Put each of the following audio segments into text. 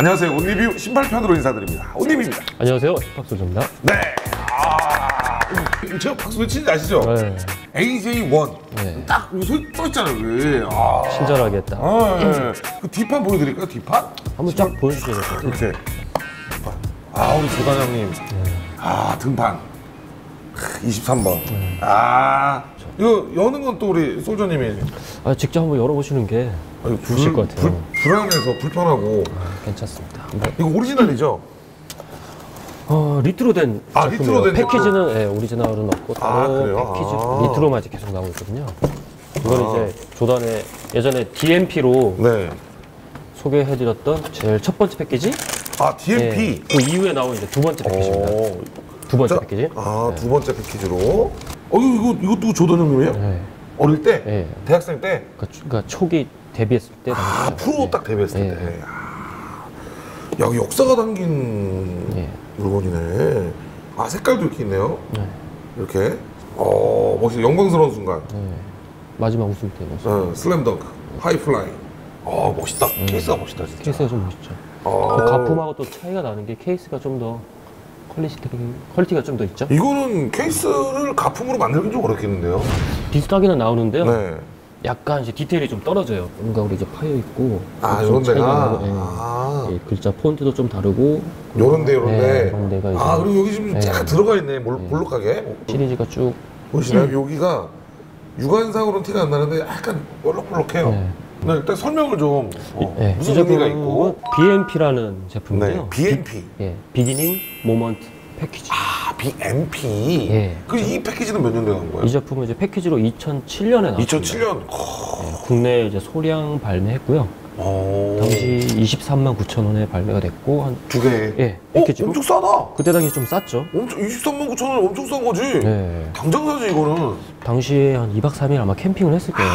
안녕하세요. 온리뷰 신발편으로 인사드립니다. 온리뷰입니다. 안녕하세요. 힙합소조입니다. 네. 아, 제가 박수 외치는지 아시죠? 네. AJ1. 네. 딱 여기 써 있잖아요, 왜. 아. 친절하게 했다. 아, 예. 그 뒷판 보여드릴까요, 뒷판? 한번 쫙 같아요. 이렇게. 아, 우리 조단장님. 네. 아, 등판. 23번. 아, 이거 여는 건 또 우리 솔저님이 아, 직접 한번 열어보시는 게 아니, 좋으실 것 같아요. 불, 불안해서 불편하고. 괜찮습니다. 이거 오리지널이죠? 어, 리트로 된 아, 제품이에요. 리트로 된 패키지는 예, 오리지널은 없고 아, 따로 그래요? 패키지 아. 리트로만 이제 계속 나오고 있거든요. 이건 아. 이제 조단의 예전에 DMP로 네. 소개해드렸던 제일 첫 번째 패키지. 아, DMP. 예, 그 이후에 나온 이제 두 번째 패키지입니다. 오. 두 번째 자, 패키지. 아, 두 번째 패키지로. 어, 이거, 이거, 이것도 조던 형님이에요? 네. 어릴 때? 예. 대학생 때? 그러니까, 초- 그러니까 초기 데뷔했을 때 아. 프로 예. 딱 데뷔했을 예. 때. 아, 야, 이거 역사가 담긴 예. 물건이네. 아, 색깔도 이렇게 있네요. 네. 이렇게. 어, 멋있어. 영광스러운 순간. 네. 마지막 우승 때. 어, 슬램덩크. 하이플라이. 어, 멋있다. 케이스가 멋있다, 진짜. 케이스가 좀 멋있죠. 어. 그 가품하고 또 차이가 나는 게 케이스가 좀더 퀄리티, 퀄리티가 좀 더 있죠. 이거는 케이스를 가품으로 만들긴 좀 어렵겠는데요? 비슷하게는 나오는데요. 네. 약간 이제 디테일이 좀 떨어져요. 뭔가 우리 이제 파여 있고. 아, 좀 요런 데가. 예. 아. 예, 글자 폰트도 좀 다르고. 요런 데, 요런데. 네, 요런 데가 이제 아, 그리고 여기 지금 네. 쫙 들어가 있네. 몰, 볼록하게. 시리즈가 쭉. 보시나요? 여기가 육안상으로는 티가 안 나는데 약간 볼록볼록해요. 네. 네, 일단 설명을 좀 어, 예, 무슨 이 의미가 제품은 있고 BMP라는 제품인데요. 네, BMP. 비, 예, 비기닝 모먼트 패키지. 아, BMP 예. 그이 패키지는 몇 년대 나온 거예요? 이 제품은 이제 패키지로 2007년에 나왔습니다. 2007년 예, 국내에 이제 소량 발매했고요. 어... 당시 23만 9천 원에 발매가 됐고 한 두 개 예, 어? 엄청 싸다 그때 당시 좀 쌌죠. 엄청 23만 9천 원 엄청 싼 거지 네. 당장 사지 이거는 당시에 한 2박 3일 아마 캠핑을 했을 거예요.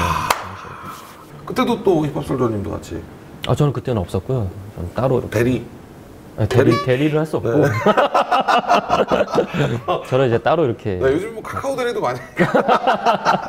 그때도 또 힙합 솔저님도 같이 아 저는 그때는 없었고요. 저는 따로 이렇게 대리 아니, 대리 대리를 할 수 없고 네. 저는 이제 따로 이렇게 나 요즘 뭐 카카오 대리도 많이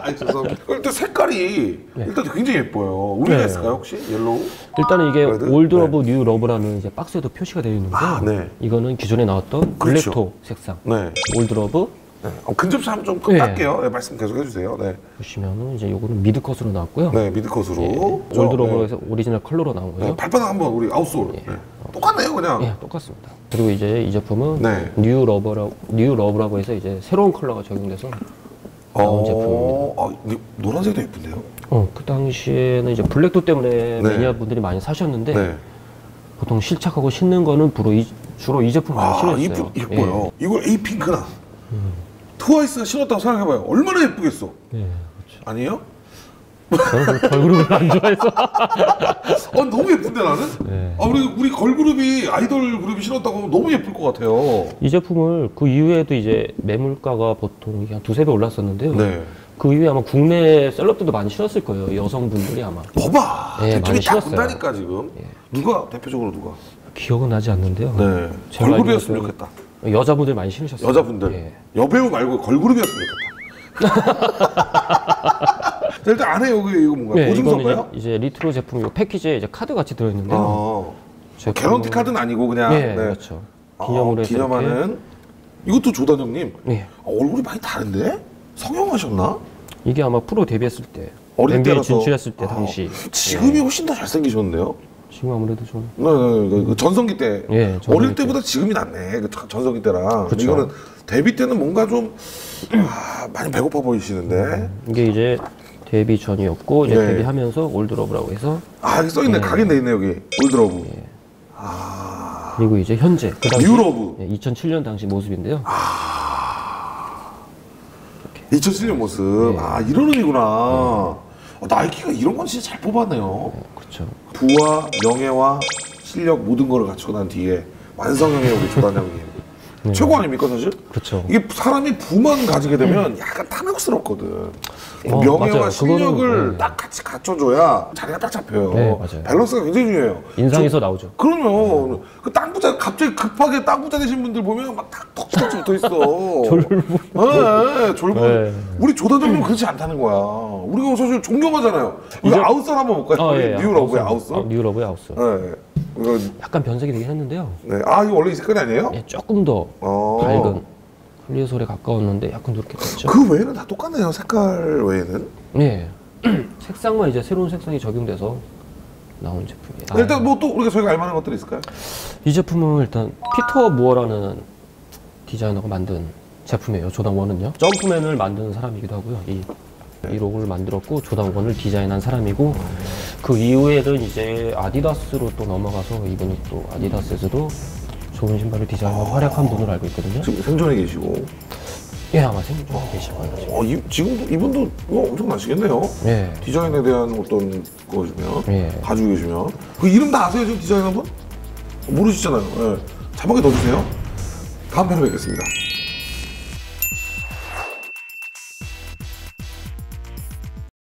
아니 죄송합니다 일단 색깔이 일단 굉장히 예뻐요 우리가 네. 있을까요 혹시? 옐로우? 일단은 이게 레드? 올드 러브 뉴 러브라는 이제 박스에도 표시가 되어 있는데요. 아, 네. 이거는 기존에 나왔던 그렇죠. 블랙토 색상 네 올드 러브 네. 어, 한번 좀 네. 깎게요. 네, 말씀 계속 해주세요. 네, 보시면은 이제 요거는 미드 컷으로 나왔고요. 네 미드 컷으로. 예, 저, 올드 네. 오리지널 컬러로 나온 거예요. 네, 발바닥 한번 우리 아웃솔. 네. 똑같네요, 그냥. 예, 똑같습니다. 그리고 이제 이 제품은 네. 뉴 러버라고 뉴 러브라고 해서 이제 새로운 컬러가 적용돼서 나온 제품입니다. 아, 이 노란색도 예쁜데요? 어, 그 당시에는 이제 블랙도 때문에 네. 매니아 분들이 많이 사셨는데 네. 보통 실착하고 신는 거는 주로 이, 주로 이 제품 많이 아, 신었어요. 이쁘, 이뻐요. 이걸 에이핑크나 트와이스가 신었다고 생각해봐요. 얼마나 예쁘겠어. 예. 네, 아니에요? 저는 그 걸그룹을 안 좋아해서. 아, 너무 예쁜데 나는? 네. 아, 우리, 우리 걸그룹이 아이돌 그룹이 신었다고 하면 너무 예쁠 것 같아요. 이 제품을 그 이후에도 이제 매물가가 보통 한 두세 배 올랐었는데요. 네. 그 이후에 아마 국내 셀럽들도 많이 신었을 거예요. 여성분들이 아마. 봐봐. 네, 많이 신었어요. 본다니까, 지금. 누가? 대표적으로 누가? 기억은 나지 않는데요. 네. 걸그룹이었으면 좋겠다. 여자분들 많이 신으셨어요. 여자분들 예. 여배우 말고 걸그룹이었으면 좋겠다. 자, 일단 안에 여기 이거 뭔가요? 네, 보증서인가요? 이제, 이제 리트로 제품 요 패키지에 이제 카드 같이 들어있는데요. 어. 제품은- 개런티 카드는 아니고 그냥 예, 네. 그렇죠. 아, 기념으로 해서 기념하는 이것도 조단 형님 이렇게- 예. 아, 얼굴이 많이 다른데? 성형하셨나? 이게 아마 프로 데뷔했을 때, 어릴 NBA 때라서 진출했을 때 아, 당시. 지금이 훨씬 더 잘생기셨는데요? 지금 아무래도 좀 네, 네, 그, 그 전성기 때. 예, 전성기 어릴 때. 때보다 지금이 낫네. 그 전- 전성기 때랑 그쵸. 이거는 데뷔 때는 뭔가 좀 아, 많이 배고파 보이시는데. 이게 이제 데뷔 전이었고 이제 네. 데뷔하면서 올드러브라고 해서 아 여기 써있네. 각인돼 있네 여기. 올드러브. 그리고 이제 현재. 그 당시 뉴러브. 예, 2007년 당시 모습인데요. 2007년 모습. 아 이런 의미구나 어, 나이키가 이런 건 진짜 잘 뽑았네요 그렇죠. 부와 명예와 실력 모든 거를 갖추고 난 뒤에 완성형의 우리 조단 형님 최고 아닙니까 사실? 그렇죠. 이게 사람이 부만 가지게 되면 약간 탐욕스럽거든. 그 어, 명예와. 실력을 그거는, 네. 딱 같이 갖춰줘야 자리가 딱 잡혀요. 네, 맞아요. 밸런스가 굉장히 중요해요. 인상에서 나오죠. 그러면 그 땅 부자 갑자기 급하게 땅 부자 되신 분들 보면 막딱 턱턱 붙어 있어. 졸부. 네, 졸부. 네. 우리 조단장님 은 그렇지 않다는 거야. 우리가 사실 존경하잖아요. 이거 아웃솔 한번 볼까요? 어, 예, 뉴 러브의 아웃솔. 아웃솔. 아, 뉴러브의 아웃솔. 약간 변색이 되긴 했는데요. 네. 아 이거 원래 이 색깔이 아니에요? 예, 조금 더 어. 밝은 클리어솔에 가까웠는데 약간 누렇게 됐죠. 그 외에는 다 똑같네요. 색깔 외에는. 예. 색상만 이제 새로운 색상이 적용돼서 나온 제품이에요. 아, 일단 뭐 또 우리가 저희가 알만한 것들이 있을까요? 이 제품은 일단 피터 무어라는 디자이너가 만든 제품이에요. 조당 원은요. 점프맨을 만드는 사람이기도 하고요. 이, 이 로고를 만들었고 조당 원을 디자인한 사람이고 그 이후에는 이제 아디다스로 또 넘어가서 이분이 또 아디다스에서도 좋은 신발을 디자인하고 활약한 분으로 알고 있거든요. 지금 생존에 계시고. 예, 아마 생존에 계실 거예요. 지금. 어, 이, 지금도 이분도 이거 엄청 나시겠네요. 예. 디자인에 대한 어떤 거시면 예. 가지고 계시면 그 이름 다 아세요 지금 디자이너 분? 모르시잖아요. 예. 자막에 넣어주세요. 다음 편에 뵙겠습니다.